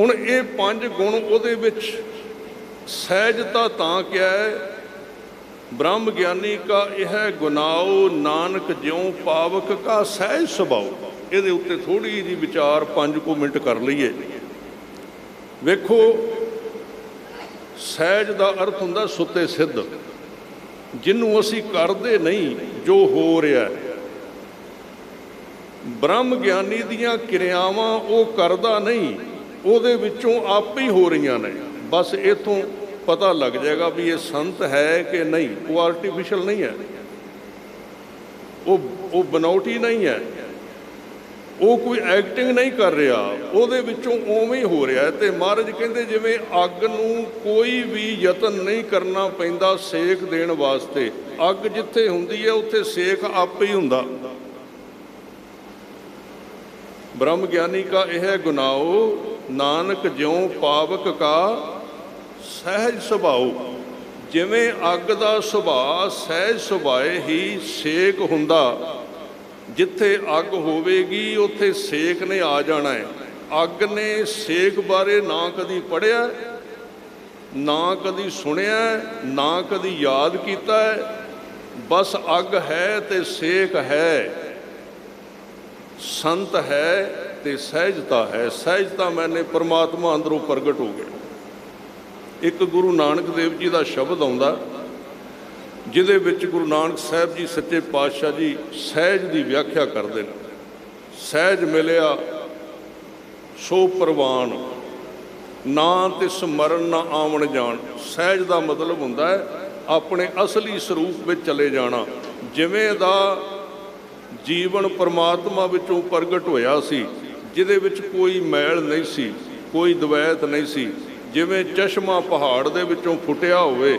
ਹੁਣ ਇਹ ਪੰਜ ਗੁਣ ਉਹਦੇ ਵਿੱਚ ਸਹਿਜਤਾ ਤਾਂ ਕਿਹਾ ਹੈ? ਬ੍ਰਹਮ ਗਿਆਨੀ ਕਾ ਇਹ ਗੁਨਾਓ, ਨਾਨਕ ਜਿਉ ਪਾਵਕ ਕਾ ਸਹਿਜ ਸੁਭਾਉ ਇਹਦੇ ਉੱਤੇ ਥੋੜੀ ਜੀ ਵਿਚਾਰ 5 ਕੁ ਮਿੰਟ ਕਰ ਲਈਏ। ਵੇਖੋ, ਸਹਿਜ ਦਾ ਅਰਥ ਹੁੰਦਾ ਸੁੱਤੇ ਸਿੱਧ। ਜਿਹਨੂੰ ਅਸੀਂ ਕਰਦੇ ਨਹੀਂ, ਜੋ ਹੋ ਰਿਹਾ ਹੈ। ਬ੍ਰਹਮ ਗਿਆਨੀ ਦੀਆਂ ਕਿਰਿਆਵਾਂ ਉਹ ਕਰਦਾ ਨਹੀਂ। ਉਹਦੇ ਵਿੱਚੋਂ ਆਪੇ ਹੀ ਹੋ ਰਹੀਆਂ ਨੇ। ਬਸ ਇਥੋਂ ਪਤਾ ਲੱਗ ਜਾਏਗਾ ਵੀ ਇਹ ਸੰਤ ਹੈ ਕਿ ਨਹੀਂ। ਉਹ ਆਰਟੀਫੀਸ਼ੀਅਲ ਨਹੀਂ ਹੈ। ਉਹ ਉਹ ਬਨੌਟੀ ਨਹੀਂ ਹੈ। ਉਹ ਕੋਈ ਐਕਟਿੰਗ ਨਹੀਂ ਕਰ ਰਿਹਾ। ਉਹਦੇ ਵਿੱਚੋਂ ਉਵੇਂ ਹੀ ਹੋ ਰਿਹਾ ਹੈ ਤੇ ਮਹਾਰਾਜ ਕਹਿੰਦੇ ਜਿਵੇਂ ਅੱਗ ਨੂੰ ਕੋਈ ਵੀ ਯਤਨ ਨਹੀਂ ਕਰਨਾ ਪੈਂਦਾ ਸੇਕ ਦੇਣ ਵਾਸਤੇ। ਅੱਗ ਜਿੱਥੇ ਹੁੰਦੀ ਹੈ, ਉੱਥੇ ਸੇਕ ਆਪੇ ਹੀ ਹੁੰਦਾ। ਬ੍ਰਹਮ ਗਿਆਨੀ ਕਾ ਇਹ ਗੁਨਾਓ ਨਾਨਕ ਜਿਉ ਪਾਵਕ ਕਾ ਸਹਿਜ ਸੁਭਾਉ, ਜਿਵੇਂ ਅੱਗ ਦਾ ਸੁਭਾਅ ਸਹਿਜ ਸੁਭਾਏ ਹੀ ਸੇਕ ਹੁੰਦਾ। ਜਿੱਥੇ ਅੱਗ ਹੋਵੇਗੀ, ਉੱਥੇ ਸੇਕ ਨੇ ਆ ਜਾਣਾ ਹੈ ਅੱਗ ਨੇ ਸੇਕ ਬਾਰੇ ਨਾ ਕਦੀ ਪੜਿਆ ਨਾ ਕਦੀ ਸੁਣਿਆ, ਨਾ ਕਦੀ ਯਾਦ ਕੀਤਾ ਬਸ ਅੱਗ ਹੈ ਤੇ ਸੇਕ ਹੈ, ਸੰਤ ਹੈ ਤੇ ਸਹਿਜਤਾ ਹੈ। ਸਹਿਜਤਾ ਮੈਨੇ ਪਰਮਾਤਮਾ ਅੰਦਰੋਂ ਪ੍ਰਗਟ ਹੋ ਗਿਆ ਇੱਕ ਗੁਰੂ ਨਾਨਕ ਦੇਵ ਜੀ ਦਾ ਸ਼ਬਦ ਆਉਂਦਾ, ਜਿਹਦੇ ਵਿੱਚ ਗੁਰੂ ਨਾਨਕ ਸਾਹਿਬ ਜੀ ਸੱਚੇ ਪਾਤਸ਼ਾਹ ਜੀ ਸਹਿਜ ਦੀ ਵਿਆਖਿਆ ਕਰਦੇ ਨੇ। ਸਹਿਜ ਮਿਲਿਆ, ਸੋ ਪ੍ਰਵਾਨ। ਨਾ ਤੇ ਸਮਰਨ, ਨਾ ਆਵਣ ਜਾਣ। ਸਹਿਜ ਦਾ ਮਤਲਬ ਹੁੰਦਾ ਹੈ, ਆਪਣੇ ਅਸਲੀ ਸਰੂਪ ਵਿੱਚ ਚਲੇ ਜਾਣਾ। ਜਿਵੇਂ ਦਾ ਜੀਵਨ ਪਰਮਾਤਮਾ ਵਿੱਚੋਂ ਪ੍ਰਗਟ ਹੋਇਆ ਸੀ ਜਿਹਦੇ ਵਿੱਚ ਕੋਈ ਮੈਲ ਨਹੀਂ ਸੀ, ਕੋਈ ਦਵੈਤ ਨਹੀਂ ਸੀ। ਜਿਵੇਂ ਚਸ਼ਮਾ ਪਹਾੜ ਦੇ ਵਿੱਚੋਂ ਫੁੱਟਿਆ ਹੋਵੇ,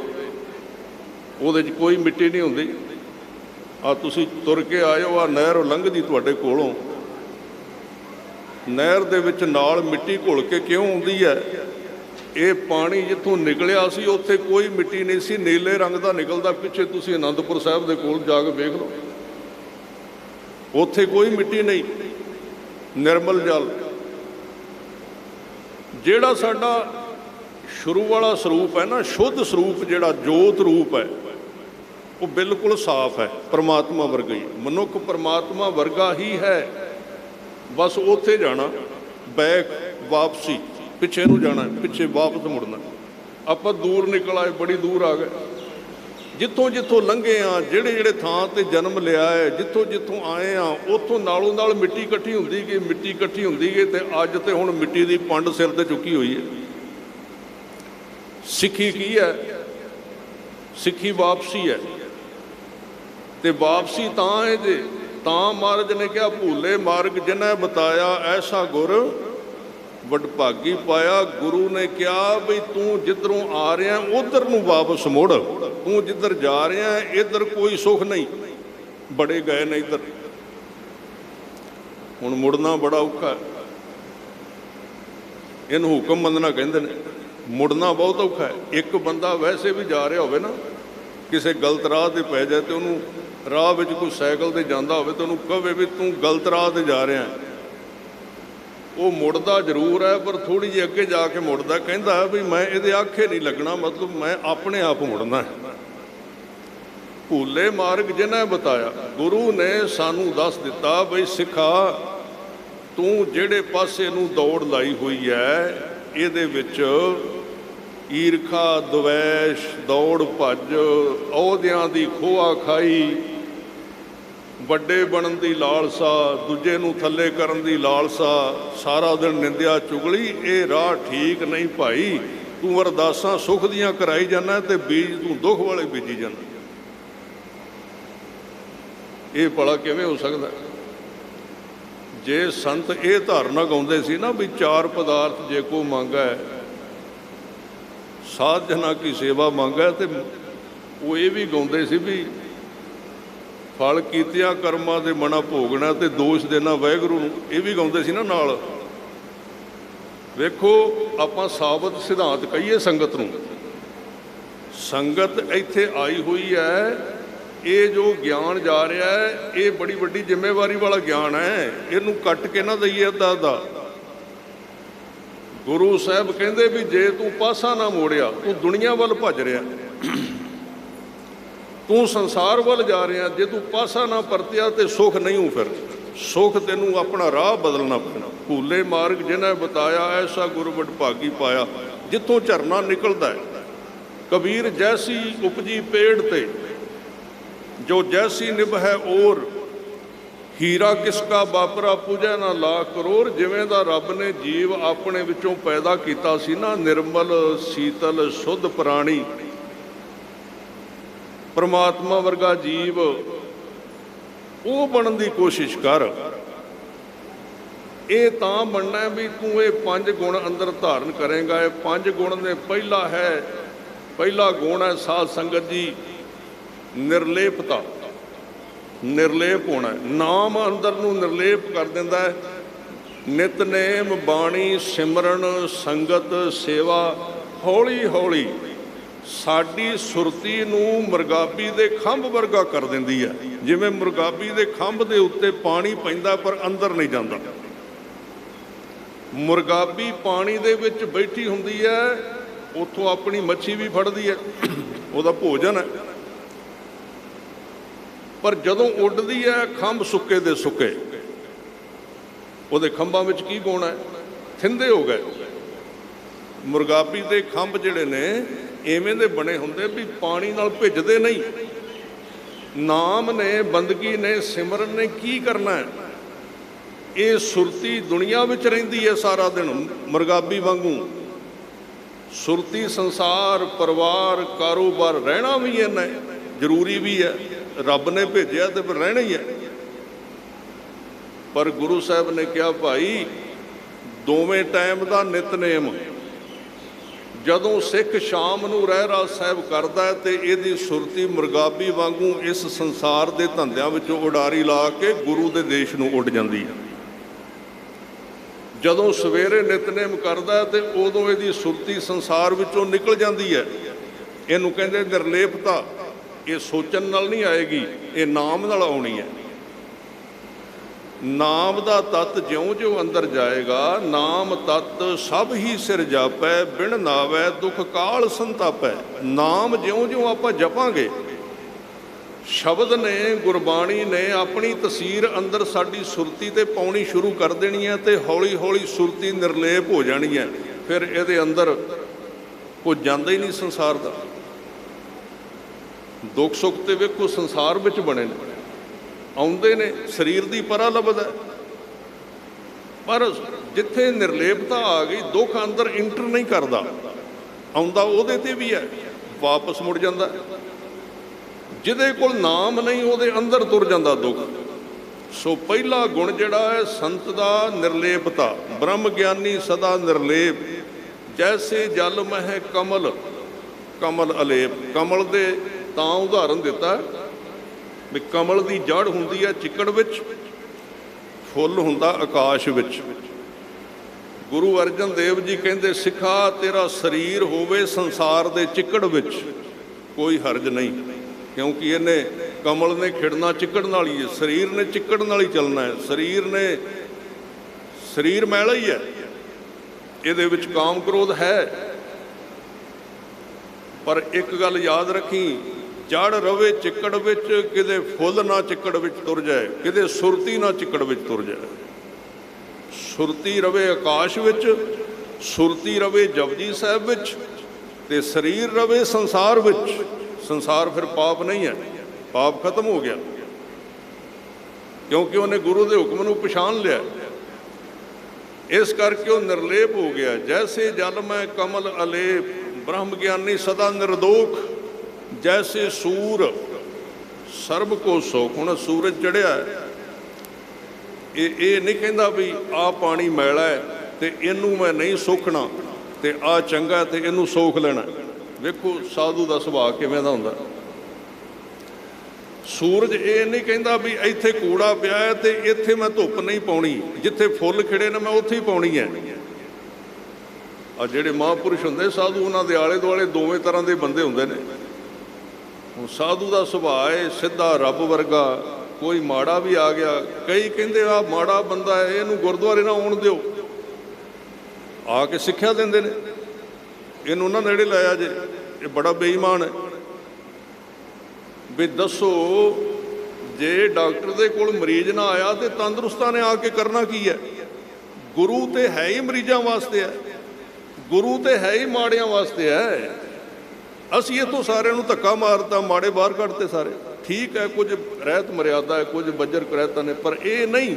ਉਹਦੇ 'ਚ ਕੋਈ ਮਿੱਟੀ ਨਹੀਂ ਹੁੰਦੀ। ਆ ਤੁਸੀਂ ਤੁਰ ਕੇ ਆਇਓ, ਆ ਨਹਿਰ ਲੰਘਦੀ ਤੁਹਾਡੇ ਕੋਲੋਂ। ਨਹਿਰ ਦੇ ਵਿੱਚ ਨਾਲ ਮਿੱਟੀ ਘੁਲ ਕੇ ਕਿਉਂ ਆਉਂਦੀ ਹੈ? ਇਹ ਪਾਣੀ ਜਿੱਥੋਂ ਨਿਕਲਿਆ ਸੀ, ਉੱਥੇ ਕੋਈ ਮਿੱਟੀ ਨਹੀਂ ਸੀ। ਨੀਲੇ ਰੰਗ ਦਾ ਨਿਕਲਦਾ ਪਿੱਛੇ ਤੁਸੀਂ ਅਨੰਦਪੁਰ ਸਾਹਿਬ ਦੇ ਕੋਲ ਜਾ ਕੇ ਵੇਖ ਲਓ। ਉੱਥੇ ਕੋਈ ਮਿੱਟੀ ਨਹੀਂ। ਨਿਰਮਲ ਜਲ। ਜਿਹੜਾ ਸਾਡਾ ਸ਼ੁਰੂ ਵਾਲਾ ਸਰੂਪ ਹੈ ਨਾ, ਸ਼ੁੱਧ ਸਰੂਪ ਜਿਹੜਾ, ਜੋਤ ਰੂਪ ਹੈ, ਉਹ ਬਿਲਕੁਲ ਸਾਫ਼ ਹੈ, ਪ੍ਰਮਾਤਮਾ ਵਰਗਾ ਹੀ। ਮਨੁੱਖ ਪ੍ਰਮਾਤਮਾ ਵਰਗਾ ਹੀ ਹੈ। ਬਸ ਉੱਥੇ ਜਾਣਾ, ਬੈਕ ਵਾਪਸੀ, ਪਿੱਛੇ ਨੂੰ ਜਾਣਾ, ਪਿੱਛੇ ਵਾਪਸ ਮੁੜਨਾ। ਆਪਾਂ ਦੂਰ ਨਿਕਲ ਆਏ, ਬੜੀ ਦੂਰ ਆ ਗਏ। ਜਿੱਥੋਂ ਜਿੱਥੋਂ ਲੰਘੇ ਆ, ਜਿਹੜੇ ਜਿਹੜੇ ਥਾਂ ਤੇ ਜਨਮ ਲਿਆ ਹੈ, ਜਿੱਥੋਂ ਜਿੱਥੋਂ ਆਏ ਆ, ਉੱਥੋਂ ਨਾਲੋਂ ਨਾਲ ਮਿੱਟੀ ਇਕੱਠੀ ਹੁੰਦੀ ਗਈ, ਮਿੱਟੀ ਇਕੱਠੀ ਹੁੰਦੀ ਗਈ ਤੇ ਅੱਜ ਤੇ ਹੁਣ ਮਿੱਟੀ ਦੀ ਪੰਡ ਸਿਰ ਤੇ ਚੁੱਕੀ ਹੋਈ ਹੈ। ਸਿੱਖੀ ਕੀ ਹੈ? ਸਿੱਖੀ ਵਾਪਸੀ ਹੈ। ਤੇ ਵਾਪਸੀ ਤਾਂ ਹੈ ਜੇ, ਤਾਂ ਮਹਾਰਾਜ ਨੇ ਕਿਹਾ, ਭੂਲੇ ਮਾਰਗ ਜਿਨ੍ਹਾਂ ਬਤਾਇਆ, ਐਸਾ ਗੁਰ ਵਡਭਾਗੀ ਪਾਇਆ। ਗੁਰੂ ਨੇ ਕਿਹਾ ਵੀ ਤੂੰ ਜਿੱਧਰੋਂ ਆ ਰਿਹਾ, ਉਧਰ ਨੂੰ ਵਾਪਸ ਮੁੜ। ਤੂੰ ਜਿੱਧਰ ਜਾ ਰਿਹਾ ਇੱਧਰ ਕੋਈ ਸੁੱਖ ਨਹੀਂ। ਬੜੇ ਗਏ ਨੇ ਇੱਧਰ। ਹੁਣ ਮੁੜਨਾ ਬੜਾ ਔਖਾ ਇਹਨੂੰ ਹੁਕਮ ਮੰਨਣਾ ਕਹਿੰਦੇ ਨੇ। ਮੁੜਨਾ ਬਹੁਤ ਔਖਾ ਹੈ। ਇੱਕ ਬੰਦਾ ਵੈਸੇ ਵੀ ਜਾ ਰਿਹਾ ਹੋਵੇ ਨਾ, ਕਿਸੇ ਗਲਤ ਰਾਹ ਤੇ ਪੈ ਜਾਏ ਤੇ ਉਹਨੂੰ ਰਾਹ ਵਿੱਚ ਕੋਈ ਸਾਈਕਲ ਤੇ ਜਾਂਦਾ ਹੋਵੇ ਤੇ ਉਹਨੂੰ ਕਹੇ ਵੀ ਤੂੰ ਗਲਤ ਰਾਹ ਤੇ ਜਾ ਰਿਹਾ ਹੈ। ਉਹ ਮੁੜਦਾ ਜ਼ਰੂਰ ਹੈ, ਪਰ ਥੋੜੀ ਜਿਹੀ ਅੱਗੇ ਜਾ ਕੇ ਮੁੜਦਾ ਕਹਿੰਦਾ ਵੀ ਮੈਂ ਇਹਦੇ ਆਖੇ ਨਹੀਂ ਲੱਗਣਾ, ਮਤਲਬ ਮੈਂ ਆਪਣੇ ਆਪ ਮੁੜਨਾ ਹੈ। ਭੂਲੇ ਮਾਰਗ ਜਿਨ੍ਹਾਂ ਬਤਾਇਆ, ਗੁਰੂ ਨੇ ਸਾਨੂੰ ਦੱਸ ਦਿੱਤਾ ਬਈ ਸਿੱਖਾ, ਤੂੰ ਜਿਹੜੇ ਪਾਸੇ ਨੂੰ ਦੌੜ ਲਾਈ ਹੋਈ ਹੈ ਇਹਦੇ ਵਿੱਚ ਈਰਖਾ, ਦਵੈਸ਼, ਦੌੜ, ਭੱਜ, ਅਹੁਦਿਆਂ ਦੀ ਖੋਆ ਖਾਈ, ਵੱਡੇ ਬਣਨ ਦੀ ਲਾਲਸਾ, ਦੂਜੇ ਨੂੰ ਥੱਲੇ ਕਰਨ ਦੀ ਲਾਲਸਾ, ਸਾਰਾ ਦਿਨ ਨਿੰਦਿਆ ਚੁਗਲੀ, ਇਹ ਰਾਹ ਠੀਕ ਨਹੀਂ ਭਾਈ, ਤੂੰ ਅਰਦਾਸਾਂ ਸੁਖ ਦੀਆਂ ਕਰਾਈ ਜਾਂਦਾ ਤੇ ਬੀਜ ਤੂੰ ਦੁੱਖ ਵਾਲੇ ਬੀਜੀ ਜਾਂਦਾ ਇਹ ਭਲਾ ਕਿਵੇਂ ਹੋ ਸਕਦਾ? ਜੇ ਸੰਤ ਇਹ ਧਾਰਨਾ ਗਾਉਂਦੇ ਸੀ ਨਾ ਵੀ ਚਾਰ ਪਦਾਰਥ ਜੇ ਕੋ ਮੰਗਾ ਹੈ, ਸਾਧ ਜਨਾ ਕੀ ਸੇਵਾ ਮੰਗਾ ਤੇ ਉਹ ਇਹ ਵੀ ਗਾਉਂਦੇ ਸੀ ਵੀ ਫਲ ਕੀਤਿਆਂ ਕਰਮਾਂ ਦੇ ਮਨਾ ਭੋਗਣਾ ਤੇ ਦੋਸ਼ ਦੇਣਾ ਵੈਗਰੂ ਨੂੰ, ਇਹ ਵੀ ਗਾਉਂਦੇ ਸੀ ਨਾ ਨਾਲ। ਵੇਖੋ, ਆਪਾਂ ਸਾਬਤ ਸਿਧਾਂਤ ਕਹੀਏ ਸੰਗਤ ਨੂੰ। ਸੰਗਤ ਇੱਥੇ ਆਈ ਹੋਈ ਹੈ ਇਹ ਜੋ ਗਿਆਨ ਜਾ ਰਿਹਾ ਹੈ, ਇਹ ਬੜੀ ਵੱਡੀ ਜ਼ਿੰਮੇਵਾਰੀ ਵਾਲਾ ਗਿਆਨ ਹੈ। ਇਹਨੂੰ ਕੱਟ ਕੇ ਨਾ ਦਈਏ ਅੱਧਾ ਅੱਧਾ। ਗੁਰੂ ਸਾਹਿਬ ਕਹਿੰਦੇ ਵੀ ਜੇ ਤੂੰ ਪਾਸਾ ਨਾ ਮੋੜਿਆ ਤੂੰ ਦੁਨੀਆ ਵੱਲ ਭੱਜ ਰਿਹਾ। ਤੂੰ ਸੰਸਾਰ ਵੱਲ ਜਾ ਰਿਹਾ, ਜੇ ਤੂੰ ਪਾਸਾ ਨਾ ਪਰਤਿਆ ਤੇ ਸੁਖ ਨਹੀਂ ਹੋ ਫਿਰ। ਸੁਖ ਤੈਨੂੰ ਆਪਣਾ ਰਾਹ ਬਦਲਣਾ ਪੈਣਾ। ਭੂਲੇ ਮਾਰਗ ਜਿਨ੍ਹਾਂ ਬਤਾਇਆ, ਐਸਾ ਗੁਰਬਟ ਭਾਗੀ ਪਾਇਆ, ਜਿੱਥੋਂ ਝਰਨਾ ਨਿਕਲਦਾ ਹੈ। ਕਬੀਰ ਜੈਸੀ ਉਪਜੀ ਪੇੜ ਤੇ ਜੋ ਜੈਸੀ ਨਿਭ ਹੈ ਔਰ, ਹੀਰਾ ਕਿਸ ਕਾ ਬਾਪਰਾ ਪੂਜੈ ਨਾ ਲਾ ਕਰੋੜ, ਜਿਵੇਂ ਦਾ ਰੱਬ ਨੇ ਜੀਵ ਆਪਣੇ ਵਿੱਚੋਂ ਪੈਦਾ ਕੀਤਾ ਸੀ ਨਾ, ਨਿਰਮਲ, ਸੀਤਲ, ਸ਼ੁੱਧ ਪ੍ਰਾਣੀ। ਪਰਮਾਤਮਾ ਵਰਗਾ ਜੀਵ, ਉਹ ਬਣਨ ਦੀ ਕੋਸ਼ਿਸ਼ ਕਰ। ਇਹ ਤਾਂ ਬਣਨਾ ਵੀ ਤੂੰ ਇਹ ਪੰਜ ਗੁਣ ਅੰਦਰ ਧਾਰਨ ਕਰੇਗਾ। ਇਹ ਪੰਜ ਗੁਣ ਨੇ ਪਹਿਲਾ ਹੈ, ਪਹਿਲਾ ਗੁਣ ਹੈ ਸਾਧ ਸੰਗਤ ਜੀ। ਨਿਰਲੇਪਤਾ ਨਿਰਲੇਪ ਹੋਣਾ ਨਾਮ ਅੰਦਰ ਨੂੰ ਨਿਰਲੇਪ ਕਰ ਦਿੰਦਾ ਹੈ। ਨਿਤਨੇਮ ਬਾਣੀ ਸਿਮਰਨ ਸੰਗਤ ਸੇਵਾ ਹੌਲੀ ਹੌਲੀ ਸਾਡੀ ਸੁਰਤੀ ਨੂੰ ਮੁਰਗਾਬੀ ਦੇ ਖੰਭ ਵਰਗਾ ਕਰ ਦਿੰਦੀ ਹੈ। ਜਿਵੇਂ ਮੁਰਗਾਬੀ ਦੇ ਖੰਭ ਦੇ ਉੱਤੇ ਪਾਣੀ ਪੈਂਦਾ ਪਰ ਅੰਦਰ ਨਹੀਂ ਜਾਂਦਾ। ਮੁਰਗਾਬੀ ਪਾਣੀ ਦੇ ਵਿੱਚ ਬੈਠੀ ਹੁੰਦੀ ਹੈ, ਉੱਥੋਂ ਆਪਣੀ ਮੱਛੀ ਵੀ ਫੜਦੀ ਹੈ। ਉਹਦਾ ਭੋਜਨ ਹੈ। ਪਰ ਜਦੋਂ ਉੱਡਦੀ ਹੈ, ਖੰਭ ਸੁੱਕੇ ਦੇ ਸੁੱਕੇ। ਉਹਦੇ ਖੰਭਾਂ ਵਿੱਚ ਕੀ ਗੁਣ ਹੈ? ਥਿੰਦੇ ਹੋ ਗਏ। ਮੁਰਗਾਬੀ ਦੇ ਖੰਭ ਜਿਹੜੇ ਨੇ, ਐਵੇਂ ਦੇ ਬਣੇ ਹੁੰਦੇ ਵੀ ਪਾਣੀ ਨਾਲ ਭਿੱਜਦੇ ਨਹੀਂ। ਨਾਮ ਨੇ, ਬੰਦਗੀ ਨੇ, ਸਿਮਰਨ ਨੇ ਕੀ ਕਰਨਾ ਹੈ? ਇਹ ਸੁਰਤੀ ਦੁਨੀਆ ਵਿੱਚ ਰਹਿੰਦੀ ਹੈ ਸਾਰਾ ਦਿਨ, ਮੁਰਗਾਬੀ ਵਾਂਗੂ। ਸੁਰਤੀ ਸੰਸਾਰ, ਪਰਿਵਾਰ, ਕਾਰੋਬਾਰ ਰਹਿਣਾ ਵੀ ਇਹਨਾਂ ਜ਼ਰੂਰੀ ਵੀ ਹੈ, ਰੱਬ ਨੇ ਭੇਜਿਆ ਤੇ ਫਿਰ ਰਹਿਣਾ ਹੀ ਹੈ। ਪਰ ਗੁਰੂ ਸਾਹਿਬ ਨੇ ਕਿਹਾ, ਭਾਈ, ਦੋਵੇਂ ਟਾਈਮ ਦਾ ਨਿਤਨੇਮ, ਜਦੋਂ ਸਿੱਖ ਸ਼ਾਮ ਨੂੰ ਰਹਿ ਰਾਜ ਸਾਹਿਬ ਕਰਦਾ ਹੈ ਤੇ ਇਹਦੀ ਸੁਰਤੀ ਮੁਰਗਾਬੀ ਵਾਂਗੂ ਇਸ ਸੰਸਾਰ ਦੇ ਧੰਦਿਆਂ ਵਿੱਚੋਂ ਉਡਾਰੀ ਲਾ ਕੇ ਗੁਰੂ ਦੇ ਦੇਸ਼ ਨੂੰ ਉੱਡ ਜਾਂਦੀ ਹੈ। ਜਦੋਂ ਸਵੇਰੇ ਨਿਤਨੇਮ ਕਰਦਾ ਹੈ ਤੇ ਉਦੋਂ ਇਹਦੀ ਸੁਰਤੀ ਸੰਸਾਰ ਵਿੱਚੋਂ ਨਿਕਲ ਜਾਂਦੀ ਹੈ। ਇਹਨੂੰ ਕਹਿੰਦੇ ਨਿਰਲੇਪਤਾ। ਇਹ ਸੋਚਣ ਨਾਲ ਨਹੀਂ ਆਏਗੀ, ਇਹ ਨਾਮ ਨਾਲ ਆਉਣੀ ਹੈ। ਨਾਮ ਦਾ ਤਤ ਜਿਉਂ-ਜਿਉਂ ਅੰਦਰ ਜਾਏਗਾ, ਨਾਮ ਤਤ ਸਭ ਹੀ ਸਿਰ ਜਾਪੈ, ਬਿਨ ਨਾਵੈ ਦੁਖ ਕਾਲ ਸੰਤਾਪੈ। ਨਾਮ ਜਿਉਂ-ਜਿਉਂ ਆਪਾਂ ਜਪਾਂਗੇ, ਸ਼ਬਦ ਨੇ, ਗੁਰਬਾਣੀ ਨੇ ਆਪਣੀ ਤਸਵੀਰ ਅੰਦਰ ਸਾਡੀ ਸੁਰਤੀ ਤੇ ਪਾਉਣੀ ਸ਼ੁਰੂ ਕਰ ਦੇਣੀ ਹੈ ਤੇ ਹੌਲੀ-ਹੌਲੀ ਸੁਰਤੀ ਨਿਰਲੇਪ ਹੋ ਜਾਣੀ ਹੈ। ਫਿਰ ਇਹਦੇ ਅੰਦਰ ਕੋਈ ਜਾਂਦਾ ਹੀ ਨਹੀਂ ਸੰਸਾਰ ਦਾ। ਦੁੱਖ ਸੁੱਖ ਤੇ ਵੇਖੋ ਸੰਸਾਰ ਵਿੱਚ ਬਣੇ ਨੇ। ਆਉਂਦੇ ਨੇ, ਸਰੀਰ ਦੀ ਪਰਾ ਲੱਭਦਾ ਪਰ ਜਿੱਥੇ ਨਿਰਲੇਪਤਾ ਆ ਗਈ, ਦੁੱਖ ਅੰਦਰ ਇੰਟਰ ਨਹੀਂ ਕਰਦਾ। ਆਉਂਦਾ ਉਹਦੇ ਤੇ ਵੀ ਹੈ, ਵਾਪਸ ਮੁੜ ਜਾਂਦਾ। ਜਿਹਦੇ ਕੋਲ ਨਾਮ ਨਹੀਂ, ਉਹਦੇ ਅੰਦਰ ਤੁਰ ਜਾਂਦਾ ਦੁੱਖ। ਸੋ ਪਹਿਲਾ ਗੁਣ ਜਿਹੜਾ ਹੈ, ਸੰਤ ਦਾ ਨਿਰਲੇਪਤਾ। ਬ੍ਰਹਮ ਗਿਆਨੀ ਸਦਾ ਨਿਰਲੇਪ। ਜੈਸੇ ਜਲ ਮਹਿ ਕਮਲ ਕਮਲ ਅਲੇਪ। ਕਮਲ ਦੇ ਤਾਂ ਉਦਾਹਰਨ ਦਿੱਤਾ ਵੀ ਕਮਲ ਦੀ ਜੜ ਹੁੰਦੀ ਹੈ ਚਿੱਕੜ ਵਿੱਚ, ਫੁੱਲ ਹੁੰਦਾ ਆਕਾਸ਼ ਵਿੱਚ। ਗੁਰੂ ਅਰਜਨ ਦੇਵ ਜੀ ਕਹਿੰਦੇ, ਸਿੱਖਾ ਤੇਰਾ ਸਰੀਰ ਹੋਵੇ ਸੰਸਾਰ ਦੇ ਚਿੱਕੜ ਵਿੱਚ। ਕੋਈ ਹਰਜ ਨਹੀਂ, ਕਿਉਂਕਿ ਇਹਨੇ ਕਮਲ ਨੇ ਖਿੜਨਾ ਚਿੱਕੜ ਨਾਲ ਹੀ ਹੈ, ਸਰੀਰ ਨੇ ਚਿੱਕੜ ਨਾਲ ਹੀ ਚੱਲਣਾ ਹੈ। ਸਰੀਰ ਨੇ, ਸਰੀਰ ਮੈਲਾ ਹੀ ਹੈ। ਇਹਦੇ ਵਿੱਚ ਕਾਮ ਕ੍ਰੋਧ ਹੈ। ਪਰ ਇੱਕ ਗੱਲ ਯਾਦ ਰੱਖੀ ਜੜ ਰਵੇ, ਚਿੱਕੜ ਵਿੱਚ, ਕਿਤੇ ਫੁੱਲ ਨਾ ਚਿੱਕੜ ਵਿੱਚ ਤੁਰ ਜਾਏ, ਕਿਤੇ ਸੁਰਤੀ ਨਾ ਚਿੱਕੜ ਵਿੱਚ ਤੁਰ ਜਾਏ। ਸੁਰਤੀ ਰਵੇ ਆਕਾਸ਼ ਵਿੱਚ, ਸੁਰਤੀ ਰਵੇ ਜਪਜੀ ਸਾਹਿਬ ਵਿੱਚ, ਤੇ ਸਰੀਰ ਰਵੇ ਸੰਸਾਰ ਵਿੱਚ। ਸੰਸਾਰ ਫਿਰ ਪਾਪ ਨਹੀਂ ਹੈ, ਪਾਪ ਖਤਮ ਹੋ ਗਿਆ। ਕਿਉਂਕਿ ਉਹਨੇ ਗੁਰੂ ਦੇ ਹੁਕਮ ਨੂੰ ਪਛਾਣ ਲਿਆ। ਇਸ ਕਰਕੇ ਉਹ ਨਿਰਲੇਪ ਹੋ ਗਿਆ। ਜੈਸੇ ਜਲ ਮੈਂ ਕਮਲ ਅਲੇਪ, ਬ੍ਰਹਮ ਗਿਆਨੀ ਸਦਾ ਨਿਰਦੋਖ। ਜੈਸੇ ਸੂਰ ਸਰਬ ਕੋ ਸੋਖ ਹੁਣ ਸੂਰਜ ਚੜਿਆ ਇਹ ਇਹ ਨਹੀਂ ਕਹਿੰਦਾ ਵੀ ਆ ਪਾਣੀ ਮੈਲਾ ਹੈ ਤੇ ਇਹਨੂੰ ਮੈਂ ਨਹੀਂ ਸੋਖਣਾ ਤੇ ਆ ਚੰਗਾ ਤੇ ਇਹਨੂੰ ਸੋਖ ਲੈਣਾ ਵੇਖੋ ਸਾਧੂ ਦਾ ਸੁਭਾਅ ਕਿਵੇਂ ਦਾ ਹੁੰਦਾ ਸੂਰਜ ਇਹ ਨਹੀਂ ਕਹਿੰਦਾ ਵੀ ਇੱਥੇ ਕੂੜਾ ਪਿਆ ਹੈ ਤੇ ਇੱਥੇ ਮੈਂ ਧੁੱਪ ਨਹੀਂ ਪਾਉਣੀ ਜਿੱਥੇ ਫੁੱਲ ਖਿੜੇ ਨੇ ਮੈਂ ਉੱਥੇ ਹੀ ਪਾਉਣੀ ਹੈ ਆ ਜਿਹੜੇ ਮਹਾਂਪੁਰਸ਼ ਹੁੰਦੇ ਸਾਧੂ ਉਹਨਾਂ ਦੇ ਆਲੇ ਦੁਆਲੇ ਦੋਵੇਂ ਤਰ੍ਹਾਂ ਦੇ ਬੰਦੇ ਹੁੰਦੇ ਨੇ ਹੁਣ ਸਾਧੂ ਦਾ ਸੁਭਾਅ ਹੈ ਸਿੱਧਾ ਰੱਬ ਵਰਗਾ। ਕੋਈ ਮਾੜਾ ਵੀ ਆ ਗਿਆ, ਕਈ ਕਹਿੰਦੇ ਆ, ਮਾੜਾ ਬੰਦਾ ਹੈ ਇਹਨੂੰ ਗੁਰਦੁਆਰੇ ਨਾ ਆਉਣ ਦਿਓ। ਆ ਕੇ ਸਿੱਖਿਆ ਦਿੰਦੇ ਨੇ। ਇਹਨੂੰ ਉਹਨਾਂ ਨੇੜੇ ਲਾਇਆ ਜੇ। ਇਹ ਬੜਾ ਬੇਈਮਾਨ ਹੈ ਵੀ ਦੱਸੋ, ਜੇ ਡਾਕਟਰ ਦੇ ਕੋਲ ਮਰੀਜ਼ ਨਾ ਆਇਆ, ਤੇ ਤੰਦਰੁਸਤਾਂ ਨੇ ਆ ਕੇ ਕਰਨਾ ਕੀ ਹੈ ਗੁਰੂ ਤੇ ਹੈ ਹੀ ਮਰੀਜ਼ਾਂ ਵਾਸਤੇ ਹੈ ਗੁਰੂ ਤੇ ਹੈ ਹੀ ਮਾੜਿਆਂ ਵਾਸਤੇ ਹੈ ਅਸੀਂ ਇਥੋਂ ਸਾਰਿਆਂ ਨੂੰ ਧੱਕਾ ਮਾਰਤਾ, ਮਾੜੇ ਬਾਹਰ ਕੱਢਤੇ ਸਾਰੇ। ਠੀਕ ਹੈ, ਕੁਝ ਰਹਿਤ ਮਰਿਆਦਾ ਹੈ, ਕੁਝ ਬੱਜਰ ਕਰਹਿਤਾਂ ਨੇ, ਪਰ ਇਹ ਨਹੀਂ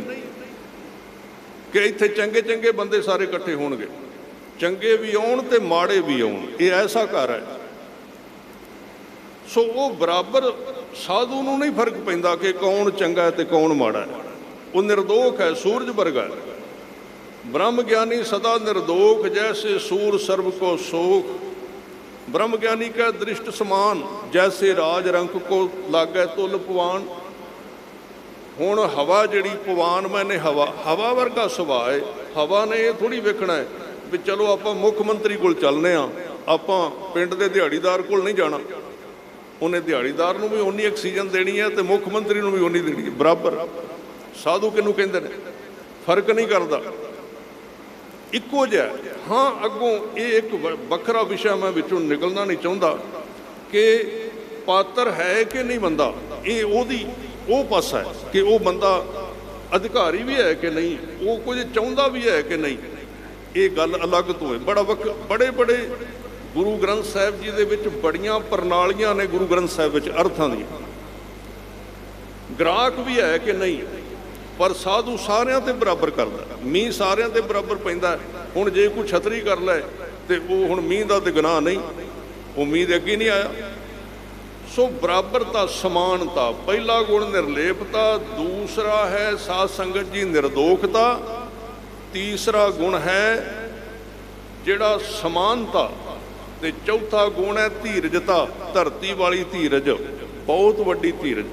ਕਿ ਇੱਥੇ ਚੰਗੇ ਚੰਗੇ ਬੰਦੇ ਸਾਰੇ ਇਕੱਠੇ ਹੋਣਗੇ। ਚੰਗੇ ਵੀ ਆਉਣ ਤੇ ਮਾੜੇ ਵੀ ਆਉਣ, ਇਹ ਐਸਾ ਘਰ ਹੈ। ਸੋ ਉਹ ਬਰਾਬਰ ਸਾਧੂ ਨੂੰ ਨਹੀਂ ਫ਼ਰਕ ਪੈਂਦਾ ਕਿ ਕੌਣ ਚੰਗਾ ਤੇ ਕੌਣ ਮਾੜਾ ਹੈ। ਉਹ ਨਿਰਦੋਖ ਹੈ, ਸੂਰਜ ਵਰਗਾ ਬ੍ਰਹਮ ਗਿਆਨੀ ਸਦਾ ਨਿਰਦੋਖ, ਜੈਸੇ ਸੂਰ ਸਰਬ ਕੋ ਸੋਖ। ब्रह्म ज्ञानी का दृष्ट समान जैसे राज रंक को लागे तुल पवान ਹੁਣ ਹਵਾ ਜਿਹੜੀ ਪਵਾਨ ਮੈਨੇ ਹਵਾ ਹਵਾ ਵਰਗਾ ਸੁਭਾਅ ਹੈ ਹਵਾ ਨੇ ਇਹ ਥੋੜੀ ਵੇਖਣਾ ਹੈ ਵੀ ਚਲੋ ਆਪਾਂ ਮੁੱਖ ਮੰਤਰੀ ਕੋਲ ਚੱਲਨੇ ਆ ਆਪਾਂ ਪਿੰਡ ਦੇ ਦਿਹਾੜੀਦਾਰ ਕੋਲ ਨਹੀਂ ਜਾਣਾ ਉਹਨੇ ਦਿਹਾੜੀਦਾਰ ਨੂੰ ਵੀ ਓਨੀ ਆਕਸੀਜਨ ਦੇਣੀ ਹੈ ਤੇ ਮੁੱਖ ਮੰਤਰੀ ਨੂੰ ਵੀ ਓਨੀ ਦੇਣੀ ਹੈ ਬਰਾਬਰ ਸਾਧੂ ਕਿਹਨੂੰ ਕਹਿੰਦੇ ਨੇ ਫਰਕ ਨਹੀਂ ਕਰਦਾ ਇੱਕੋ ਜਿਹਾ ਹਾਂ। ਅੱਗੋਂ ਇਹ ਇੱਕ ਵ- ਵੱਖਰਾ ਵਿਸ਼ਾ ਮੈਂ ਵਿੱਚੋਂ ਨਿਕਲਣਾ ਨਹੀਂ ਚਾਹੁੰਦਾ ਕਿ ਪਾਤਰ ਹੈ ਕਿ ਨਹੀਂ ਬੰਦਾ। ਇਹ ਉਹਦੀ, ਉਹ ਪਾਸਾ ਹੈ ਕਿ ਉਹ ਬੰਦਾ ਅਧਿਕਾਰੀ ਵੀ ਹੈ ਕਿ ਨਹੀਂ, ਉਹ ਕੁਝ ਚਾਹੁੰਦਾ ਵੀ ਹੈ ਕਿ ਨਹੀਂ। ਇਹ ਗੱਲ ਅਲੱਗ ਤੋਂ ਹੈ। ਬੜਾ ਵੱਖ, ਬੜੇ ਬੜੇ ਗੁਰੂ ਗ੍ਰੰਥ ਸਾਹਿਬ ਜੀ ਦੇ ਵਿੱਚ ਬੜੀਆਂ ਪ੍ਰਣਾਲੀਆਂ ਨੇ ਗੁਰੂ ਗ੍ਰੰਥ ਸਾਹਿਬ ਵਿੱਚ ਅਰਥਾਂ ਦੀਆਂ। ਗ੍ਰਾਹਕ ਵੀ ਹੈ ਕਿ ਨਹੀਂ ਪਰ ਸਾਧੂ ਸਾਰਿਆਂ ਤੇ ਬਰਾਬਰ ਕਰਦਾ ਮੀਂਹ ਸਾਰਿਆਂ ਤੇ ਬਰਾਬਰ ਪੈਂਦਾ ਹੁਣ ਜੇ ਕੋਈ ਛਤਰੀ ਕਰ ਲੈ ਤੇ ਉਹ ਹੁਣ ਮੀਂਹ ਦਾ ਤੇ ਗੁਨਾਹ ਨਹੀਂ। ਉਹ ਮੀਂਹ ਦੇ ਅੱਗੇ ਨਹੀਂ ਆਇਆ। ਸੋ ਬਰਾਬਰਤਾ ਸਮਾਨਤਾ ਪਹਿਲਾ ਗੁਣ ਨਿਰਲੇਪਤਾ ਦੂਸਰਾ ਹੈ ਸਾਧ ਸੰਗਤ ਜੀ ਨਿਰਦੋਖਤਾ, ਤੀਸਰਾ ਗੁਣ ਹੈ ਜਿਹੜਾ ਸਮਾਨਤਾ ਤੇ ਚੌਥਾ ਗੁਣ ਹੈ ਧੀਰਜਤਾ, ਧਰਤੀ ਵਾਲੀ ਧੀਰਜ, ਬਹੁਤ ਵੱਡੀ ਧੀਰਜ।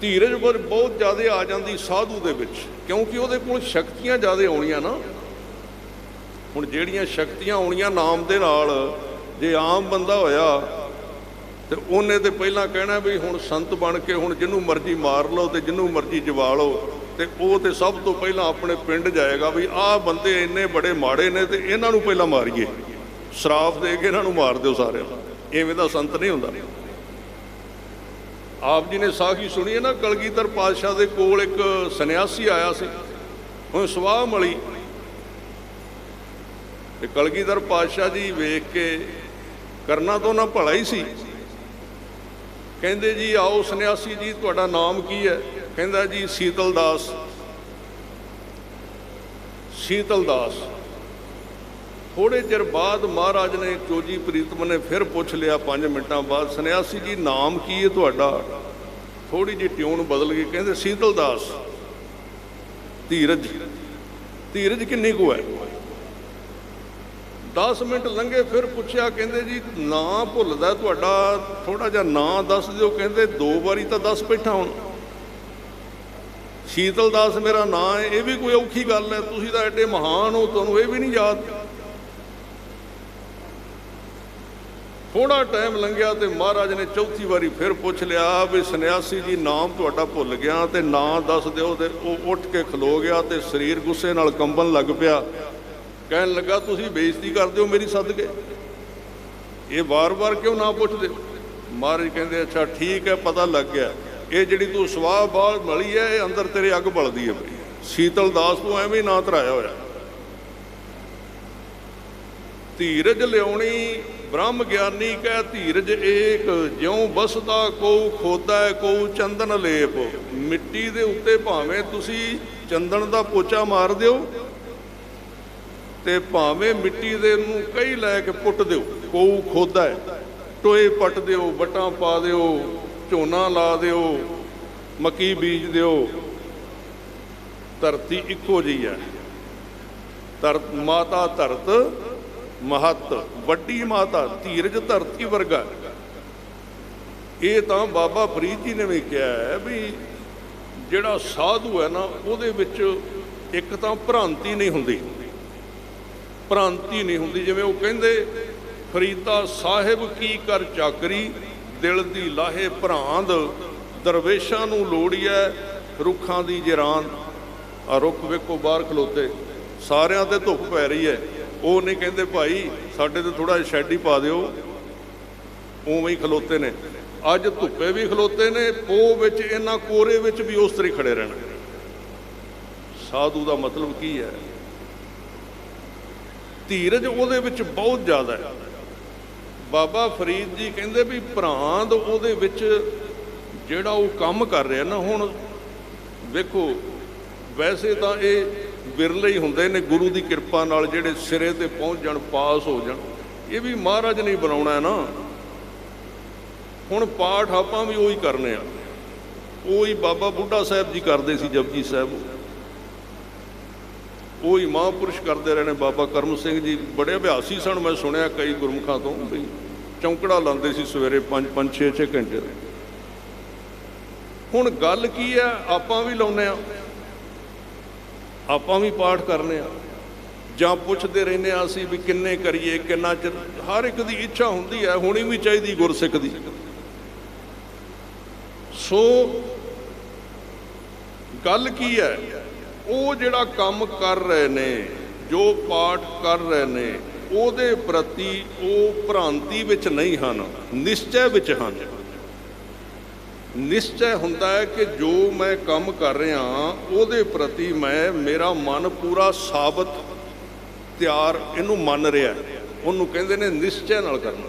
ਧੀਰਜ ਪਰ ਬਹੁਤ ਜ਼ਿਆਦਾ ਆ ਜਾਂਦੀ ਸਾਧੂ ਦੇ ਵਿੱਚ, ਕਿਉਂਕਿ ਉਹਦੇ ਕੋਲ ਸ਼ਕਤੀਆਂ ਜ਼ਿਆਦਾ ਆਉਣੀਆਂ ਨਾ। ਹੁਣ ਜਿਹੜੀਆਂ ਸ਼ਕਤੀਆਂ ਆਉਣੀਆਂ ਨਾਮ ਦੇ ਨਾਲ, ਜੇ ਆਮ ਬੰਦਾ ਹੋਇਆ, ਤੇ ਉਹਨੇ ਤੇ ਪਹਿਲਾਂ ਕਹਿਣਾ ਵੀ ਹੁਣ ਸੰਤ ਬਣ ਕੇ ਹੁਣ ਜਿਹਨੂੰ ਮਰਜ਼ੀ ਮਾਰ ਲਓ ਤੇ ਜਿਹਨੂੰ ਮਰਜ਼ੀ ਜਵਾ ਲਓ, ਤੇ ਉਹ ਤੇ ਸਭ ਤੋਂ ਪਹਿਲਾਂ ਆਪਣੇ ਪਿੰਡ ਜਾਏਗਾ ਵੀ ਆਹ ਬੰਦੇ ਇੰਨੇ ਬੜੇ ਮਾੜੇ ਨੇ ਤੇ ਇਹਨਾਂ ਨੂੰ ਪਹਿਲਾਂ ਮਾਰੀਏ। ਸ਼ਰਾਪ ਦੇ ਕੇ ਇਹਨਾਂ ਨੂੰ ਮਾਰ ਦਿਓ ਸਾਰਿਆਂ ਨੂੰ। ਐਵੇਂ ਦਾ ਸੰਤ ਨਹੀਂ ਹੁੰਦਾ। ਆਪ ਜੀ ਨੇ ਸਾਖੀ ਸੁਣੀ ਹੈ ਨਾ, ਕਲਗੀਧਰ ਪਾਤਸ਼ਾਹ ਦੇ ਕੋਲ ਇੱਕ ਸੰਨਿਆਸੀ ਆਇਆ ਸੀ। ਹੁਣ ਸਵਾਹ ਮਲੀ। ਤੇ ਕਲਗੀਧਰ ਪਾਤਸ਼ਾਹ ਜੀ ਵੇਖ ਕੇ ਕਰਨਾ ਤਾਂ ਉਹਨਾਂ ਭਲਾ ਹੀ ਸੀ। ਕਹਿੰਦੇ ਜੀ, ਆਓ ਸੰਨਿਆਸੀ ਜੀ, ਤੁਹਾਡਾ ਨਾਮ ਕੀ ਹੈ? ਕਹਿੰਦਾ ਜੀ, ਸੀਤਲ ਦਾਸ। ਸੀਤਲ ਦਾਸ। ਥੋੜੇ ਚਿਰ ਬਾਅਦ ਮਹਾਰਾਜ ਨੇ ਚੋਜੀ ਪ੍ਰੀਤਮ ਨੇ ਫਿਰ ਪੁੱਛ ਲਿਆ 5 ਮਿੰਟਾਂ ਬਾਅਦ, ਸੰਨਿਆਸੀ ਜੀ, ਨਾਮ ਕੀ ਹੈ ਤੁਹਾਡਾ? ਥੋੜੀ ਜਿਹੀ ਟਿਊਨ ਬਦਲ ਗਈ ਕਹਿੰਦੇ, ਸੀਤਲ ਦਾਸ, ਧੀਰਜ ਧੀਰਜ ਕਿੰਨੀ ਕੁ ਹੈ? 10 ਮਿੰਟ ਲੰਘੇ, ਫਿਰ ਪੁੱਛਿਆ, ਕਹਿੰਦੇ ਜੀ, ਨਾਂ ਭੁੱਲਦਾ ਤੁਹਾਡਾ ਥੋੜਾ ਜਿਹਾ ਨਾਂ ਦੱਸ ਦਿਓ। ਕਹਿੰਦੇ, ਦੋ ਵਾਰੀ ਤਾਂ ਦੱਸ ਬੈਠਾ ਹੁਣ। ਸ਼ੀਤਲ ਦਾਸ ਮੇਰਾ ਨਾਂ ਹੈ ਇਹ ਵੀ ਕੋਈ ਔਖੀ ਗੱਲ ਹੈ, ਤੁਸੀਂ ਤਾਂ ਐਡੇ ਮਹਾਨ ਹੋ, ਤੁਹਾਨੂੰ ਇਹ ਵੀ ਨਹੀਂ ਯਾਦ? ਥੋੜਾ ਟਾਈਮ ਲੰਘਿਆ ਤੇ ਮਹਾਰਾਜ ਨੇ ਚੌਥੀ ਵਾਰੀ ਫਿਰ ਪੁੱਛ ਲਿਆ ਵੀ ਸੰਨਿਆਸੀ ਜੀ, ਨਾਮ ਤੁਹਾਡਾ ਭੁੱਲ ਗਿਆ ਤੇ ਨਾਂ ਦੱਸ ਦਿਓ ਤੇ ਉਹ ਉੱਠ ਕੇ ਖਲੋ ਗਿਆ ਤੇ ਸਰੀਰ ਗੁੱਸੇ ਨਾਲ ਕੰਬਣ ਲੱਗ ਪਿਆ। ਕਹਿਣ ਲੱਗਾ, ਤੁਸੀਂ ਬੇਇੱਜ਼ਤੀ ਕਰਦੇ ਹੋ ਮੇਰੀ ਸਦਕੇ? ਇਹ ਵਾਰ-ਵਾਰ ਕਿਉਂ ਨਾ ਪੁੱਛਦੇ? ਮਹਾਰਾਜ ਕਹਿੰਦੇ, ਅੱਛਾ, ਠੀਕ ਹੈ, ਪਤਾ ਲੱਗ ਗਿਆ। ਇਹ ਜਿਹੜੀ ਤੂੰ ਸਵਾਹ ਬਾਲ ਮਲੀ ਹੈ, ਇਹ ਅੰਦਰ ਤੇਰੇ ਅੱਗ ਬਲਦੀ ਹੈ ਬਈ। ਸੀਤਲ ਦਾਸ ਤੂੰ ਐਵੇਂ ਹੀ ਨਾਂ ਧਰਾਇਆ ਹੋਇਆ। ਧੀਰਜ ਲਿਆਉਣੀ ਬ੍ਰਹਮ ਗਿਆਨੀ ਕੈ ਧੀਰਜ ਏਕ, ਜਿਉ ਬਸਦਾ ਕੋ ਖੋਦਾ ਕੋ ਚੰਦਨ ਲੇਪ। ਮਿੱਟੀ ਦੇ ਉੱਤੇ ਭਾਵੇਂ ਤੁਸੀਂ ਚੰਦਨ ਦਾ ਪੋਚਾ ਮਾਰ ਦਿਓ, ਤੇ ਭਾਵੇਂ ਮਿੱਟੀ ਦੇ ਨੂੰ ਕਈ ਲੈ ਕੇ ਪੁੱਟ ਦਿਓ ਕੋ ਖੋਦਾ। ਹੈ ਟੋਏ ਪੱਟ ਦਿਓ, ਵਟਾਂ ਪਾ ਦਿਓ, ਝੋਨਾ ਲਾ ਦਿਓ, ਮੱਕੀ ਬੀਜ ਦਿਓ। ਧਰਤੀ ਇੱਕੋ ਜਿਹੀ ਹੈ। ਧਰਤ, ਮਾਤਾ ਧਰਤ ਮਹਤ, ਵੱਡੀ ਮਾਤਾ, ਧੀਰਜ, ਧਰਤੀ ਵਰਗਾ। ਇਹ ਤਾਂ ਬਾਬਾ ਫਰੀਦ ਜੀ ਨੇ ਵੀ ਕਿਹਾ ਹੈ ਵੀ ਜਿਹੜਾ ਸਾਧੂ ਹੈ ਨਾ, ਉਹਦੇ ਵਿੱਚ ਇੱਕ ਤਾਂ ਭ੍ਰਾਂਤੀ ਨਹੀਂ ਹੁੰਦੀ। ਭ੍ਰਾਂਤੀ ਨਹੀਂ ਹੁੰਦੀ, ਜਿਵੇਂ ਉਹ ਕਹਿੰਦੇ, ਫਰੀਦਾ ਸਾਹਿਬ ਕੀ ਕਰ ਚਾਕਰੀ, ਦਿਲ ਦੀ ਲਾਹੇ ਭਰਾਂਦ, ਦਰਵੇਸ਼ਾਂ ਨੂੰ ਲੋੜੀਐ ਰੁੱਖਾਂ ਦੀ ਜਰਾਨ। ਆ ਰੁੱਖ ਵੇਖੋ ਬਾਹਰ ਖਲੋਤੇ, ਸਾਰਿਆਂ ਤੇ ਧੁੱਪ ਪੈ ਰਹੀ ਹੈ ਉਹ ਨਹੀਂ ਕਹਿੰਦੇ, ਭਾਈ, ਸਾਡੇ ਤੇ ਥੋੜਾ ਸ਼ੈੱਡ ਹੀ ਪਾ ਦਿਓ। ਉਵੇਂ ਹੀ ਖਲੋਤੇ ਨੇ। ਅੱਜ ਧੁੱਪੇ ਵੀ ਖਲੋਤੇ ਨੇ ਪੋ ਵਿੱਚ, ਇਹਨਾਂ ਕੋਰੇ ਵਿੱਚ ਵੀ ਉਸ ਤਰੀ ਖੜੇ ਰਹਿਣਾ। ਸਾਧੂ ਦਾ ਮਤਲਬ ਕੀ ਹੈ? ਧੀਰਜ ਉਹਦੇ ਵਿੱਚ ਬਹੁਤ ਜ਼ਿਆਦਾ ਹੈ। ਬਾਬਾ ਫਰੀਦ ਜੀ ਕਹਿੰਦੇ ਵੀ ਭਰਾਂਦ ਉਹਦੇ ਵਿੱਚ ਜਿਹੜਾ ਉਹ ਕੰਮ ਕਰ ਰਿਹਾ ਨਾ, ਹੁਣ ਵੇਖੋ, ਵੈਸੇ ਤਾਂ ਇਹ ਵਿਰਲੇ ਹੀ ਹੁੰਦੇ ਨੇ, ਗੁਰੂ ਦੀ ਕਿਰਪਾ ਨਾਲ ਜਿਹੜੇ ਸਿਰੇ ਤੇ ਪਹੁੰਚ ਜਾਣ, ਪਾਸ ਹੋ ਜਾਣ। ਇਹ ਵੀ ਮਹਾਰਾਜ ਨੇ ਹੀ ਬਣਾਉਣਾ ਨਾ। ਹੁਣ ਪਾਠ ਆਪਾਂ ਵੀ ਉਹੀ ਕਰਨੇ ਆ। ਉਹੀ ਬਾਬਾ ਬੁੱਢਾ ਸਾਹਿਬ ਜੀ ਕਰਦੇ ਸੀ, ਜਪਜੀ ਸਾਹਿਬ। ਉਹੀ ਮਹਾਂਪੁਰਸ਼ ਕਰਦੇ ਰਹੇ ਨੇ, ਬਾਬਾ ਕਰਮ ਸਿੰਘ ਜੀ। ਬੜੇ ਅਭਿਆਸੀ ਸਨ, ਮੈਂ ਸੁਣਿਆ ਕਈ ਗੁਰਮੁਖਾਂ ਤੋਂ ਵੀ। ਚੌਂਕੜਾ ਲਾਉਂਦੇ ਸੀ ਸਵੇਰੇ 5 5 6 6 ਘੰਟੇ। ਹੁਣ ਗੱਲ ਕੀ ਹੈ, ਆਪਾਂ ਵੀ ਲਾਉਨੇ ਆ ਆਪਾਂ ਵੀ ਪਾਠ ਕਰਨੇ ਆ। ਜਾਂ ਪੁੱਛਦੇ ਰਹਿੰਦੇ ਆ ਅਸੀਂ ਵੀ ਕਿੰਨੇ ਕਰੀਏ, ਕਿੰਨਾ ਚਿਰ। ਹਰ ਇੱਕ ਦੀ ਇੱਛਾ ਹੁੰਦੀ ਹੈ, ਹੋਣੀ ਵੀ ਚਾਹੀਦੀ ਗੁਰਸਿੱਖ ਦੀ। ਸੋ ਗੱਲ ਕੀ ਹੈ? ਉਹ ਜਿਹੜਾ ਕੰਮ ਕਰ ਰਹੇ ਨੇ, ਜੋ ਪਾਠ ਕਰ ਰਹੇ ਨੇ, ਉਹਦੇ ਪ੍ਰਤੀ ਉਹ ਭ੍ਰਾਂਤੀ ਵਿੱਚ ਨਹੀਂ ਹਨ, ਨਿਸ਼ਚੈ ਵਿੱਚ ਹਨ। ਨਿਸ਼ਚੈ ਹੁੰਦਾ ਹੈ ਕਿ ਜੋ ਮੈਂ ਕੰਮ ਕਰ ਰਿਹਾ ਉਹਦੇ ਪ੍ਰਤੀ ਮੈਂ, ਮੇਰਾ ਮਨ ਪੂਰਾ ਸਾਬਤ, ਤਿਆਰ, ਇਹਨੂੰ ਮੰਨ ਰਿਹਾ ਉਹਨੂੰ ਕਹਿੰਦੇ ਨੇ ਨਿਸ਼ਚੈ ਨਾਲ ਕਰਨਾ।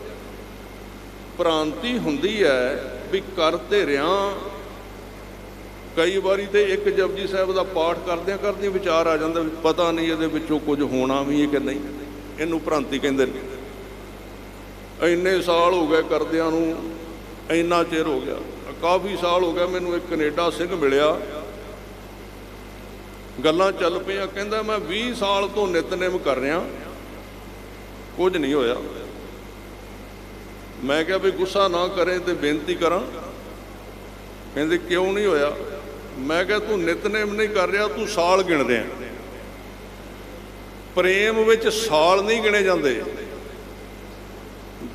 ਭ੍ਰਾਂਤੀ ਹੁੰਦੀ ਹੈ ਵੀ ਕਰਤੇ ਰਿਆਂ ਕਈ ਵਾਰੀ ਤੇ ਇੱਕ ਜਪਜੀ ਸਾਹਿਬ ਦਾ ਪਾਠ ਕਰਦਿਆਂ ਕਰਦਿਆਂ ਵਿਚਾਰ ਆ ਜਾਂਦਾ ਵੀ ਪਤਾ ਨਹੀਂ ਇਹਦੇ ਵਿੱਚੋਂ ਕੁਝ ਹੋਣਾ ਵੀ ਹੈ ਕਿ ਨਹੀਂ। ਇਹਨੂੰ ਭ੍ਰਾਂਤੀ ਕਹਿੰਦੇ ਨੇ। ਇੰਨੇ ਸਾਲ ਹੋ ਗਏ ਕਰਦਿਆਂ ਨੂੰ, ਇੰਨਾ ਚਿਰ ਹੋ ਗਿਆ। ਕਾਫੀ ਸਾਲ ਹੋ ਗਿਆ ਮੈਨੂੰ ਇੱਕ ਕੈਨੇਡਾ ਸਿੰਘ ਮਿਲਿਆ। ਗੱਲਾਂ ਚੱਲ ਪਈਆਂ, ਕਹਿੰਦਾ ਮੈਂ 20 ਸਾਲ ਤੋਂ ਨਿਤਨੇਮ ਕਰ ਰਿਹਾ। ਕੁਝ ਨਹੀਂ ਹੋਇਆ। ਮੈਂ ਕਿਹਾ ਵੀ ਗੁੱਸਾ ਨਾ ਕਰੇ ਤੇ ਬੇਨਤੀ ਕਰਾਂ। ਕਹਿੰਦੇ ਕਿਉਂ ਨਹੀਂ ਹੋਇਆ? ਮੈਂ ਕਿਹਾ ਤੂੰ ਨਿਤਨੇਮ ਨਹੀਂ ਕਰ ਰਿਹਾ, ਤੂੰ ਸਾਲ ਗਿਣ ਰਿਹਾ ਪ੍ਰੇਮ ਵਿੱਚ ਸਾਲ ਨਹੀਂ ਗਿਣੇ ਜਾਂਦੇ।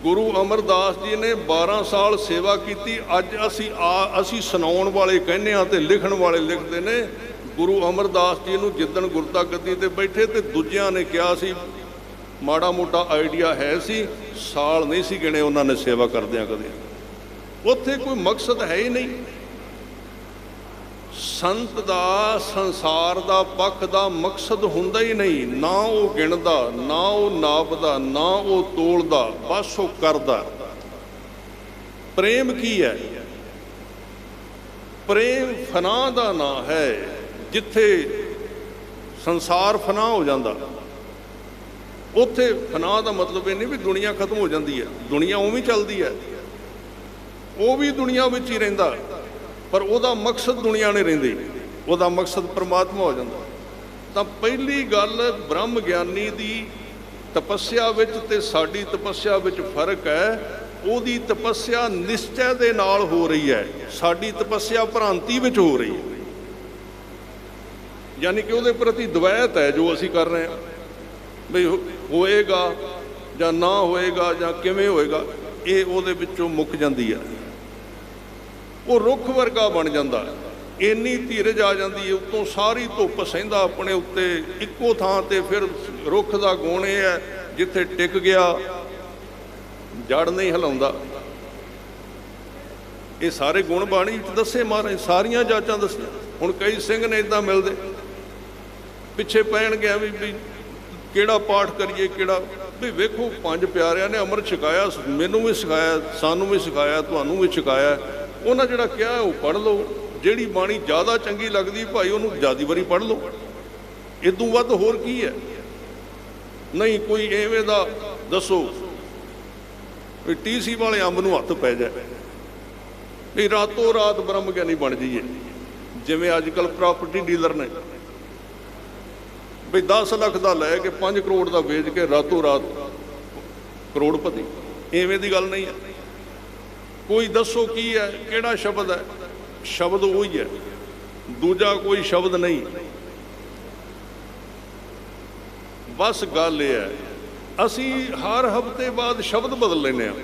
ਗੁਰੂ ਅਮਰਦਾਸ ਜੀ ਨੇ 12 ਸਾਲ ਸੇਵਾ ਕੀਤੀ। ਅੱਜ ਅਸੀਂ ਆ, ਅਸੀਂ ਸੁਣਾਉਣ ਵਾਲੇ ਕਹਿੰਦੇ ਆ ਤੇ ਲਿਖਣ ਵਾਲੇ ਲਿਖਦੇ ਨੇ। ਗੁਰੂ ਅਮਰਦਾਸ ਜੀ ਨੂੰ ਜਿੱਦਣ ਗੁਰਤਾ ਗੱਦੀ ਤੇ ਬੈਠੇ ਤੇ ਦੂਜਿਆਂ ਨੇ ਕਿਹਾ ਸੀ, ਮਾੜਾ ਮੋਟਾ ਆਈਡੀਆ ਹੈ ਸੀ, ਸਾਲ ਨਹੀਂ ਸੀ ਗਿਣੇ ਉਹਨਾਂ ਨੇ ਸੇਵਾ ਕਰਦਿਆਂ ਕਦੇ ਉੱਥੇ ਕੋਈ ਮਕਸਦ ਹੈ ਹੀ ਨਹੀਂ। ਸੰਤ ਦਾ, ਸੰਸਾਰ ਦਾ, ਪੱਖ ਦਾ ਮਕਸਦ ਹੁੰਦਾ ਹੀ ਨਹੀਂ। ਨਾ ਉਹ ਗਿਣਦਾ, ਨਾ ਉਹ ਨਾਪਦਾ, ਨਾ ਉਹ ਤੋਲਦਾ, ਬਸ ਉਹ ਕਰਦਾ। ਪ੍ਰੇਮ ਕੀ ਹੈ? ਪ੍ਰੇਮ ਫਨਾ ਦਾ ਨਾਂ ਹੈ, ਜਿੱਥੇ ਸੰਸਾਰ ਫਨਾ ਹੋ ਜਾਂਦਾ। ਉੱਥੇ ਫਨਾ ਦਾ ਮਤਲਬ ਇਹ ਨਹੀਂ ਵੀ ਦੁਨੀਆ ਖਤਮ ਹੋ ਜਾਂਦੀ ਹੈ। ਦੁਨੀਆ ਉਵੇਂ ਹੀ ਚੱਲਦੀ ਹੈ। ਉਹ ਵੀ ਦੁਨੀਆ ਵਿੱਚ ਹੀ ਰਹਿੰਦਾ। ਪਰ ਉਹਦਾ ਮਕਸਦ ਦੁਨੀਆ ਨੇ ਰਹਿੰਦੇ। ਉਹਦਾ ਮਕਸਦ ਪਰਮਾਤਮਾ ਹੋ ਜਾਂਦਾ। ਤਾਂ ਪਹਿਲੀ ਗੱਲ ਬ੍ਰਹਮ ਗਿਆਨੀ ਦੀ ਤਪੱਸਿਆ ਵਿੱਚ ਤੇ ਸਾਡੀ ਤਪੱਸਿਆ ਵਿੱਚ ਫ਼ਰਕ ਹੈ। ਉਹਦੀ ਤਪੱਸਿਆ ਨਿਸ਼ਚੈ ਦੇ ਨਾਲ ਹੋ ਰਹੀ ਹੈ। ਸਾਡੀ ਤਪੱਸਿਆ ਭ੍ਰਾਂਤੀ ਵਿੱਚ ਹੋ ਰਹੀ ਹੈ। ਯਾਨੀ ਕਿ ਉਹਦੇ ਪ੍ਰਤੀ ਦਵੈਤ ਹੈ ਜੋ ਅਸੀਂ ਕਰ ਰਹੇ ਹਾਂ। ਵੀ ਹੋ- ਹੋਏਗਾ ਜਾਂ ਨਾ ਹੋਏਗਾ ਜਾਂ ਕਿਵੇਂ ਹੋਏਗਾ, ਇਹ ਉਹਦੇ ਵਿੱਚੋਂ ਮੁੱਕ ਜਾਂਦੀ ਹੈ। ਉਹ ਰੁੱਖ ਵਰਗਾ ਬਣ ਜਾਂਦਾ। ਇੰਨੀ ਧੀਰਜ ਆ ਜਾਂਦੀ ਹੈ, ਉਤੋਂ ਸਾਰੀ ਧੁੱਪ ਸਹਿੰਦਾ ਆਪਣੇ ਉੱਤੇ, ਇੱਕੋ ਥਾਂ ਤੇ ਫਿਰ ਰੁੱਖ ਦਾ ਗੁਣ ਇਹ ਹੈ, ਜਿੱਥੇ ਟਿਕ ਗਿਆ, ਜੜ ਨਹੀਂ ਹਿਲਾਉਂਦਾ। ਇਹ ਸਾਰੇ ਗੁਣ ਬਾਣੀ ਵਿੱਚ ਦੱਸੇ ਮਹਾਰਾਜ, ਸਾਰੀਆਂ ਜਾਚਾਂ ਦੱਸੀਆਂ। ਹੁਣ ਕਈ ਸਿੰਘ ਨੇ ਇਦਾਂ ਮਿਲਦੇ। ਪਿੱਛੇ ਪੈਣ ਗਿਆ ਵੀ ਵੀ ਕਿਹੜਾ ਪਾਠ ਕਰੀਏ, ਕਿਹੜਾ ਵੀ ਵੇਖੋ, ਪੰਜ ਪਿਆਰਿਆਂ ਨੇ ਅੰਮ੍ਰਿਤ ਛਕਾਇਆ, ਮੈਨੂੰ ਵੀ ਸਿਖਾਇਆ ਸਾਨੂੰ ਵੀ ਸਿਖਾਇਆ ਤੁਹਾਨੂੰ ਵੀ ਸਿਖਾਇਆ ਉਹਨਾਂ ਜਿਹੜਾ ਕਿਹਾ ਉਹ ਪੜ੍ਹ ਲਓ। ਜਿਹੜੀ ਬਾਣੀ ਜ਼ਿਆਦਾ ਚੰਗੀ ਲੱਗਦੀ ਭਾਈ ਉਹਨੂੰ ਜਿਆਦੀ ਵਾਰੀ ਪੜ੍ਹ ਲਓ। ਇਦੋਂ ਵੱਧ ਹੋਰ ਕੀ ਹੈ? ਨਹੀਂ, ਕੋਈ ਐਵੇਂ ਦਾ ਦੱਸੋ ਵੀ ਟੀਸੀ ਵਾਲੇ ਅੰਬ ਨੂੰ ਹੱਥ ਪੈ ਜਾਏ। ਵੀ ਰਾਤੋਂ ਰਾਤ ਬ੍ਰਹਮ ਗਿਆਨੀ ਬਣ ਜਾਈਏ। ਜਿਵੇਂ ਅੱਜ ਕੱਲ ਪ੍ਰਾਪਰਟੀ ਡੀਲਰ ਨੇ। ਵੀ 10 ਲੱਖ ਦਾ ਲੈ ਕੇ 5 ਕਰੋੜ ਦਾ ਵੇਚ ਕੇ ਰਾਤੋਂ ਰਾਤ ਕਰੋੜਪਤੀ। ਐਵੇਂ ਦੀ ਗੱਲ ਨਹੀਂ ਹੈ। ਕੋਈ ਦੱਸੋ ਕੀ ਹੈ, ਕਿਹੜਾ ਸ਼ਬਦ ਹੈ? ਸ਼ਬਦ ਉਹੀ ਹੈ। ਦੂਜਾ ਕੋਈ ਸ਼ਬਦ ਨਹੀਂ। ਬਸ ਗੱਲ ਇਹ ਹੈ, ਅਸੀਂ ਹਰ ਹਫ਼ਤੇ ਬਾਅਦ ਸ਼ਬਦ ਬਦਲ ਲੈਂਦੇ ਹਾਂ।